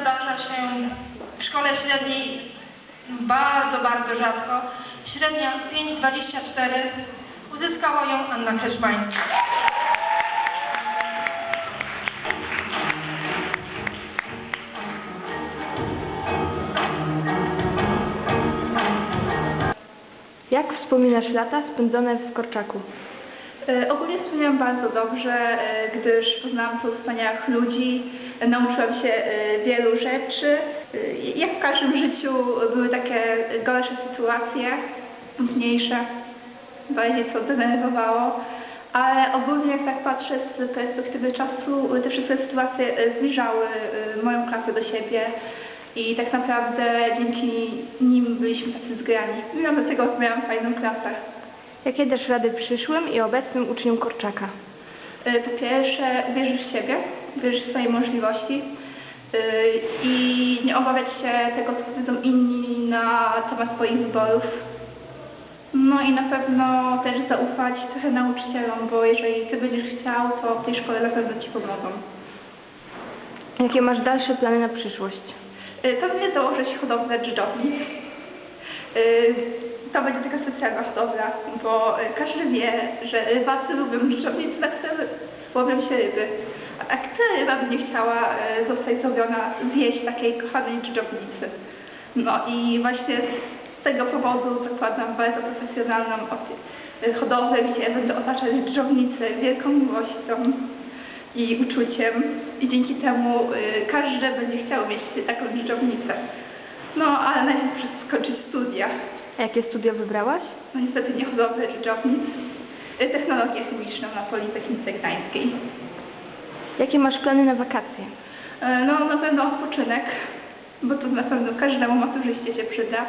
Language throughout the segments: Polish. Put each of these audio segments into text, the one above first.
zdarza się w szkole średniej bardzo, bardzo rzadko. Średnia 5,24 uzyskała ją Anna Krzeszmańska. Jak wspominasz lata spędzone w Korczaku? E, Ogólnie wspomniałam bardzo dobrze, e, gdyż poznałam tu wspaniałych ludzi, e, nauczyłam się wielu rzeczy. Jak w każdym życiu były takie gorsze sytuacje, smutniejsze, bardziej co denerwowało, ale ogólnie jak tak patrzę z perspektywy czasu, te wszystkie sytuacje zbliżały moją klasę do siebie i tak naprawdę dzięki nim byliśmy tacy zgrani. Mimo do tego miałam fajną klasę. Jakie dasz rady przyszłym i obecnym uczniom Korczaka? Po pierwsze, wierzysz w siebie, wierzysz w swoje możliwości y, i nie obawiać się tego, co powiedzą inni na temat swoich wyborów. No i na pewno też zaufać trochę nauczycielom, bo jeżeli ty będziesz chciał, to w tej szkole na pewno ci pomogą. Jakie masz dalsze plany na przyszłość? Pewnie założyć hodowlę dżdżownic. Y, To będzie taka specjalna hodowla, bo y, każdy wie, że rybacy lubią dżdżownice, na które łowią się ryby. A która ryba nie chciała y, zostać zrobiona, zjeść takiej kochanej dżdżownicy? No i właśnie z tego powodu zakładam bardzo profesjonalną hodowlę, gdzie będę otaczać dżdżownicę wielką miłością i uczuciem i dzięki temu każdy będzie chciał mieć taką dżdżownicę. No, ale najpierw skończyć studia. A jakie studia wybrałaś? No niestety nie hodowlę dżdżownic. Y, Technologię chemiczną na Politechnice Gdańskiej. Jakie masz plany na wakacje? Y, No na pewno odpoczynek, bo to na pewno każdemu maturzyście się przyda.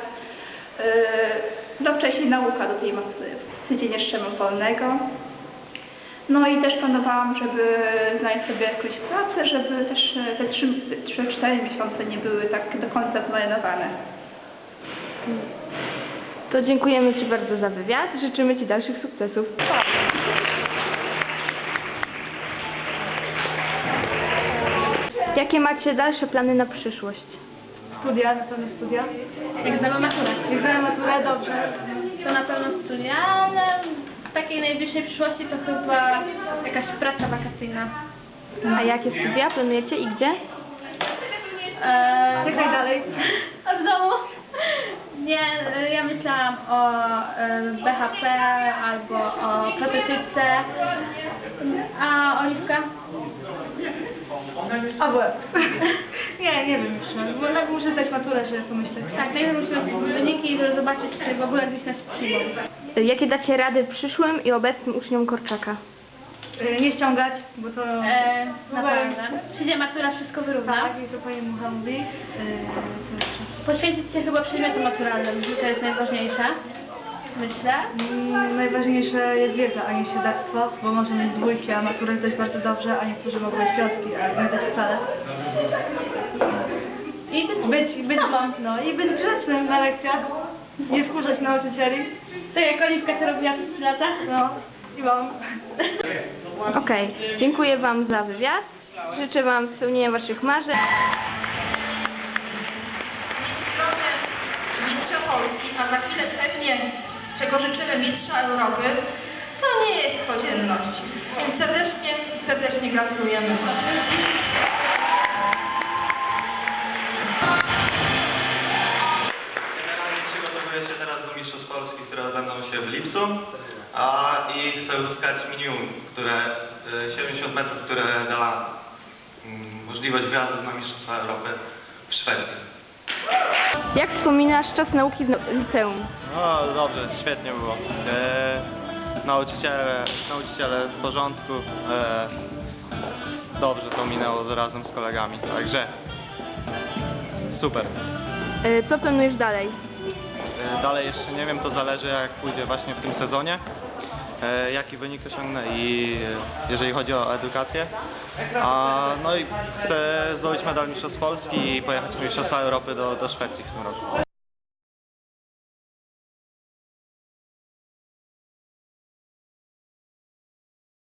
No wcześniej nauka do tej matury. Tydzień jeszcze mam wolnego. No i też planowałam, żeby znaleźć sobie jakąś pracę, żeby też te 3-4 miesiące nie były tak do końca zmarnowane. To dziękujemy Ci bardzo za wywiad. Życzymy Ci dalszych sukcesów. Jakie macie dalsze plany na przyszłość? Studia, na pewno studia. Jak zdamy maturę. Jak zdamy maturę, dobrze. To na pewno studia, ale w takiej najbliższej przyszłości to chyba jakaś praca wakacyjna. A jakie studia planujecie i gdzie? Eee, Czekaj dalej. A w domu? Nie, e, ja myślałam o e, BHP albo o prototypce. A Oliwka? A bo Nie, nie wiem jeszcze. Bo tak muszę zdać maturę, żeby pomyśleć. Tak, najpierw muszę wyniki, żeby zobaczyć, czy w ogóle gdzieś nas przyjmą. Jakie dacie rady przyszłym i obecnym uczniom Korczaka? nie ściągać, bo to... E, naprawdę. Przyjdzie matura, wszystko wyrówna. Tak, i to pani Mucha mówi. Poświęcić się chyba przedmiotom maturalnym, to jest najważniejsze. Myślę. Mm, Najważniejsze jest wiedza, a nie siedactwo, bo może mieć dwójki, a maturę zdać bardzo dobrze, a niektórzy mogą mieć piątki, a nie dać wcale. I być, Być, być, no i być grzecznym na lekcjach, nie wkurzać nauczycieli, tak jak Oliwka to robiła przez 3 lata. no i wam. Okej, dziękuję Wam za wywiad. Życzę Wam spełnienia Waszych marzeń. mistrza Polski, a za chwilę pewnie, czego życzymy mistrza Europy, to nie jest codzienność. Więc serdecznie, serdecznie gratulujemy. Lipcu a, i chcę uzyskać minimum, które y, 70 metrów, które da mm, możliwość wjazdu na Mistrzostwa Europy w Szwecji. Jak wspominasz czas nauki w liceum? No dobrze, świetnie było. E, nauczyciele, nauczyciele w porządku. E, dobrze to minęło razem z kolegami, także super. Y, Co planujesz dalej? E, Dalej jeszcze nie wiem, to zależy jak pójdzie właśnie w tym sezonie, e, jaki wynik osiągnę i e, jeżeli chodzi o edukację. A, no i chcę zdobyć medal Mistrzostw Polski i pojechać Mistrzostwa Europy do, do Szwecji w tym roku.